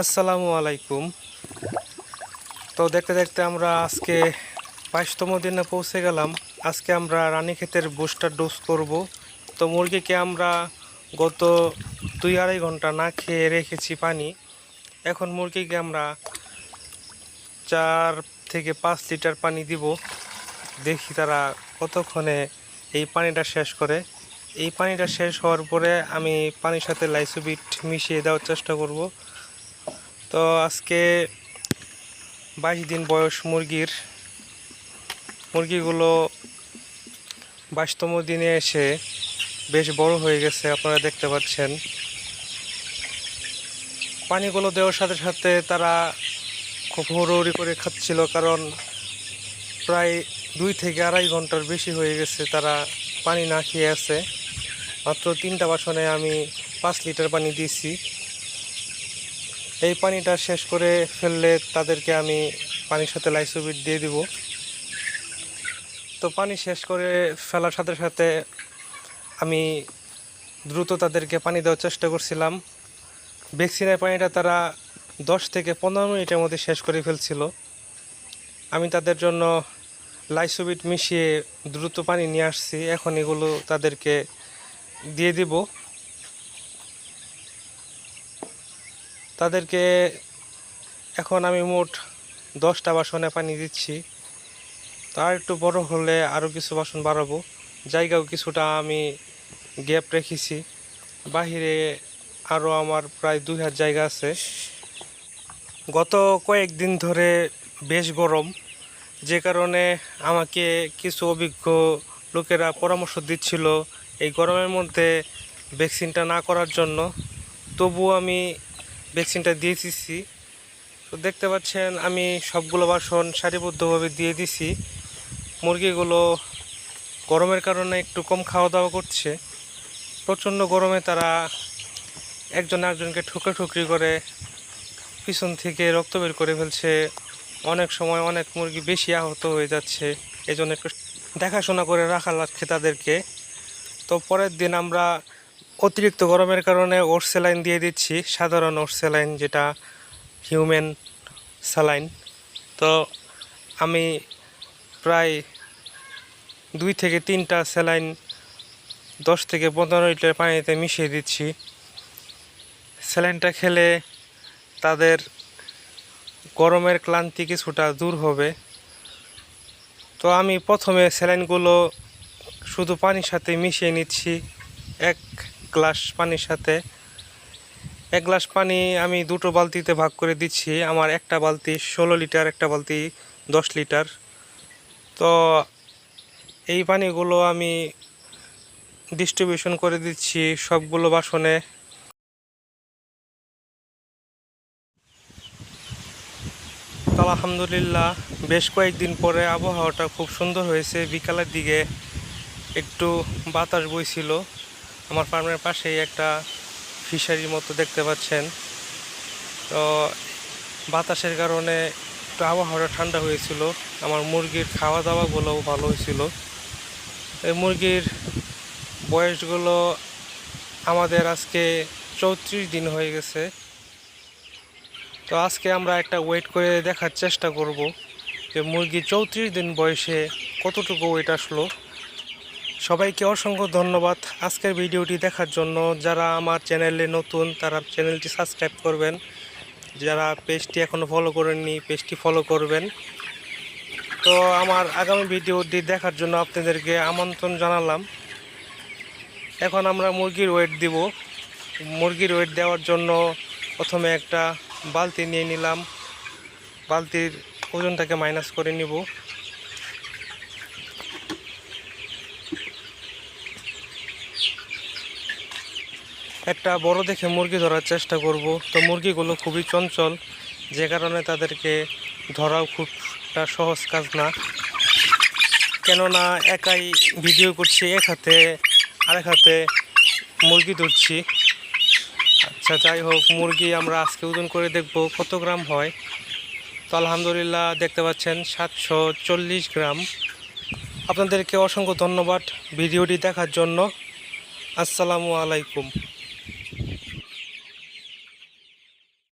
আসসালামু আলাইকুম। তো দেখতে দেখতে আমরা আজকে বাইশতম দিনে পৌঁছে গেলাম। আজকে আমরা রানীক্ষেতের বুস্টার ডোজ করব। তো মুরগিকে আমরা গত দুই আড়াই ঘণ্টা না খেয়ে রেখেছি পানি। এখন মুরগিকে আমরা চার থেকে পাঁচ লিটার পানি দিব। দেখি তারা কতক্ষণে এই পানিটা শেষ করে। এই পানিটা শেষ হওয়ার পরে আমি পানির সাথে লাইসোবিট মিশিয়ে দেওয়ার চেষ্টা করব। তো আজকে বাইশ দিন বয়স মুরগির। মুরগিগুলো বাইশতম দিনে এসে বেশ বড় হয়ে গেছে, আপনারা দেখতে পাচ্ছেন। পানিগুলো দেওয়ার সাথে সাথে তারা খুব হুড়োহুড়ি করে খাচ্ছিল, কারণ প্রায় দুই থেকে আড়াই ঘণ্টার বেশি হয়ে গেছে তারা পানি না খেয়ে আছে। মাত্র তিনটা বাসনে আমি পাঁচ লিটার পানি দিয়েছি। এই পানিটা শেষ করে ফেললে তাদেরকে আমি পানির সাথে লাইসোবিট দিয়ে দিব। তো পানি শেষ করে ফেলার সাথে সাথে আমি দ্রুত তাদেরকে পানি দেওয়ার চেষ্টা করছিলাম। ভ্যাকসিনের পানিটা তারা দশ থেকে পনেরো মিনিটের মধ্যে শেষ করে ফেলছিল। আমি তাদের জন্য লাইসোবিট মিশিয়ে দ্রুত পানি নিয়ে আসছি। এখন এগুলো তাদেরকে দিয়ে দিব। তাদেরকে এখন আমি মোট দশটা বাসনে পানি দিচ্ছি। তার একটু বড় হলে আরও কিছু বাসন বাড়াবো। জায়গাও কিছুটা আমি গ্যাপ রেখেছি। বাহিরে আরও আমার প্রায় দুই হাজার জায়গা আছে। গত কয়েকদিন ধরে বেশ গরম। যে কারণে আমাকে কিছু অভিজ্ঞ লোকেরা পরামর্শ দিচ্ছিল এই গরমের মধ্যে ভ্যাকসিনটা না করার জন্য। তবুও আমি ভ্যাকসিনটা দিয়ে দিচ্ছি তো দেখতে পাচ্ছেন, আমি সবগুলো বাসন সারিবদ্ধভাবে দিয়ে দিছি। মুরগিগুলো গরমের কারণে একটু কম খাওয়া দাওয়া করছে। প্রচণ্ড গরমে তারা একজন একজনকে ঠুকরি করে পিছন থেকে রক্ত বের করে ফেলছে। অনেক সময় অনেক মুরগি বেশি আহত হয়ে যাচ্ছে। এই জন্য একটু দেখাশোনা করে রাখা লাগছে তাদেরকে। তো পরের দিন আমরা অতিরিক্ত গরমের কারণে ওর স্যালাইন দিয়ে দিচ্ছি, সাধারণ ওর স্যালাইন যেটা হিউম্যান স্যালাইন। তো আমি প্রায় দুই থেকে তিনটা স্যালাইন দশ থেকে পনেরো লিটার পানিতে মিশিয়ে দিচ্ছি। স্যালাইনটা খেলে তাদের গরমের ক্লান্তি কিছুটা দূর হবে। তো আমি প্রথমে স্যালাইনগুলো শুধু পানির সাথে মিশিয়ে নিচ্ছি, এক গ্লাস পানির সাথে। এক গ্লাস পানি আমি দুটো বালতিতে ভাগ করে দিচ্ছি। আমার একটা বালতি ষোলো লিটার, একটা বালতি দশ লিটার। তো এই পানিগুলো আমি ডিস্ট্রিবিউশন করে দিচ্ছি সবগুলো বাসনে। তো আলহামদুলিল্লাহ, বেশ কয়েকদিন পরে আবহাওয়াটা খুব সুন্দর হয়েছে। বিকালের দিকে একটু বাতাস বইছিল। আমার ফার্মের পাশেই একটা ফিশারির মতো দেখতে পাচ্ছেন। তো বাতাসের কারণে একটু আবহাওয়াটা ঠান্ডা হয়েছিল। আমার মুরগির খাওয়া দাওয়াগুলোও ভালো হয়েছিল। এই মুরগির বয়সগুলো আমাদের আজকে চৌত্রিশ দিন হয়ে গেছে। তো আজকে আমরা একটা ওয়েট করে দেখার চেষ্টা করব যে মুরগি চৌত্রিশ দিন বয়সে কতটুকু ওয়েট আসলো। সবাইকে অসংখ্য ধন্যবাদ আজকের ভিডিওটি দেখার জন্য। যারা আমার চ্যানেলে নতুন, তারা চ্যানেলটি সাবস্ক্রাইব করবেন। যারা পেজটি এখনও ফলো করেননি, পেজটি ফলো করবেন। তো আমার আগামী ভিডিওটি দেখার জন্য আপনাদেরকে আমন্ত্রণ জানালাম। এখন আমরা মুরগির ওয়েট দিব। মুরগির ওয়েট দেওয়ার জন্য প্রথমে একটা বালতি নিয়ে নিলাম। বালতির ওজনটাকে মাইনাস করে নিব। একটা বড় দেখে মুরগি ধরার চেষ্টা করব। তো মুরগিগুলো খুবই চঞ্চল, যে কারণে তাদেরকে ধরাও খুব একটা সহজ কাজ না। কেননা একাই ভিডিও করছি, এক হাতে, আরেক হাতে মুরগি ধরছি। আচ্ছা যাই হোক, মুরগি আমরা আজকে ওজন করে দেখব কত গ্রাম হয়। তো আলহামদুলিল্লাহ দেখতে পাচ্ছেন সাতশো চল্লিশ গ্রাম। আপনাদেরকে অসংখ্য ধন্যবাদ ভিডিওটি দেখার জন্য। আসসালামু আলাইকুম।